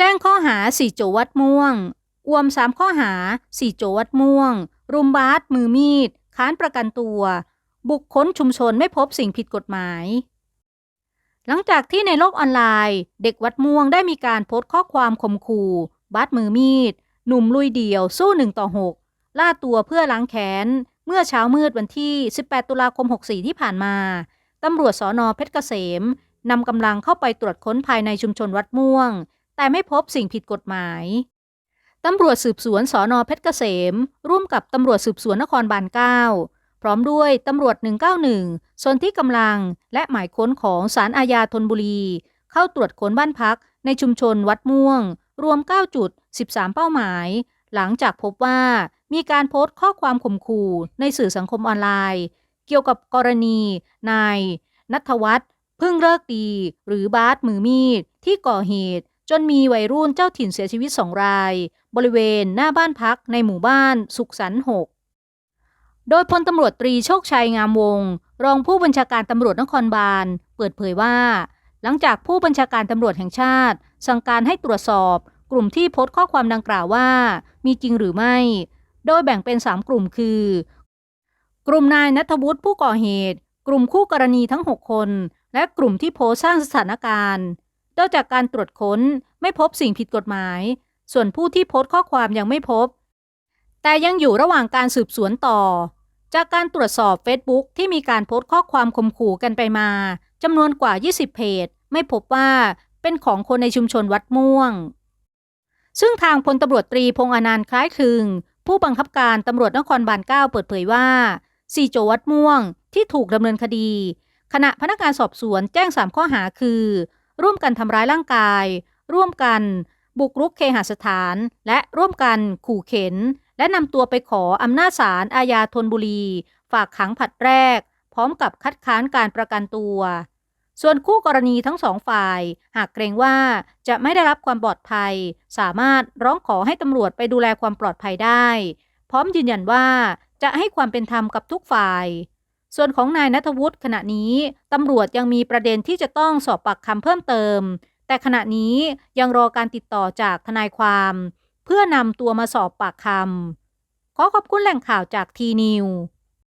แจ้งข้อหาสี่โจวัดม่วง อวมสามข้อหาสี่โจวัดม่วง รุมบาสมือมีด ค้านประกันตัว บุกค้นชุมชนไม่พบสิ่งผิดกฎหมาย หลังจากที่ในโลกออนไลน์ เด็กวัดม่วงได้มีการโพสต์ข้อความข่มขู่บาสมือมีด หนุ่มลุยเดี่ยวสู้หนึ่งต่อหกล่าตัวเพื่อล้างแค้น เมื่อเช้ามืดวันที่ 18 ตุลาคม 64 ที่ผ่านมาตำรวจสอนอเพชรเกษมนำกำลังเข้าไปตรวจค้นภายในชุมชนวัดม่วง แต่ไม่พบสิ่งผิดกฎหมาย ตำรวจสืบสวนสอนอเพชรเกษม ร่วมกับตำรวจสืบสวนนครบาล 9 พร้อมด้วยตำรวจ 191 ส่วนที่กำลังและหมายค้นของศาลอาญาธนบุรี เข้าตรวจค้นบ้านพักในชุมชนวัดม่วง รวม 9 จุด 13 เป้าหมาย หลังจากพบว่ามีการโพสต์ข้อความข่มขู่ในสื่อสังคมออนไลน์ เกี่ยวกับกรณีนายนัทวัฒน์พึ่งเลิกดี หรือบาสมือมีดที่ก่อเหตุ จนมีวัยรุ่นเจ้าถิ่นเสียชีวิตสองราย บริเวณหน้าบ้านพักในหมู่บ้านสุขสันต์หกโดยพลตำรวจตรีโชคชัยงามวงศ์รองผู้บัญชาการตำรวจนครบาล เปิดเผยว่า หลังจากผู้บัญชาการตำรวจแห่งชาติ สั่งการให้ตรวจสอบ กลุ่มที่โพสต์ข้อความดังกล่าวว่า มีจริงหรือไม่ โดยแบ่งเป็น 3 กลุ่มคือ กลุ่มนายนัทวุฒิผู้ก่อเหตุ กลุ่มคู่กรณีทั้ง 6 คน และกลุ่มที่โพสต์สร้างสถานการณ์ โดยจากการตรวจค้นไม่พบสิ่งผิดกฎหมาย ส่วนผู้ที่โพสต์ข้อความยังไม่พบ แต่ยังอยู่ระหว่างการสืบสวนต่อ จากการตรวจสอบ Facebook ที่มีการโพสต์ข้อความข่มขู่กันไปมาจำนวนกว่า 20 เพจ ไม่พบว่าเป็นของคนในชุมชนวัดม่วง ซึ่งทางพลตำรวจตรีพงษ์อนันต์คล้ายคลึง ผู้บังคับการตำรวจนครบาล9เปิดเผยว่าซีโจวัดม่วงที่ถูกดำเนินคดี ขณะพนักงานสอบสวนแจ้ง 3 ข้อหาคือ ร่วมกันทำร้ายร่างกาย ร่วมกัน บุกรุกเคหสถาน และร่วมกันขู่เข็น และนำตัวไปขออำนาจศาลอาญาธนบุรี ฝากขังผัดแรก พร้อมกับคัดค้านการประกันตัว ส่วนคู่กรณีทั้งสองฝ่าย หากเกรงว่าจะไม่ได้รับความปลอดภัย สามารถร้องขอให้ตำรวจไปดูแลความปลอดภัยได้ พร้อมยืนยันว่าจะให้ความเป็นธรรมกับทุกฝ่าย ส่วนของนายนัทวุฒิขณะนี้ตำรวจยังมีประเด็นที่จะต้องสอบปากคำเพิ่มเติม แต่ขณะนี้ยังรอการติดต่อจากทนายความ เพื่อนำตัวมาสอบปากคำขอขอบคุณแหล่งข่าวจากทีนิว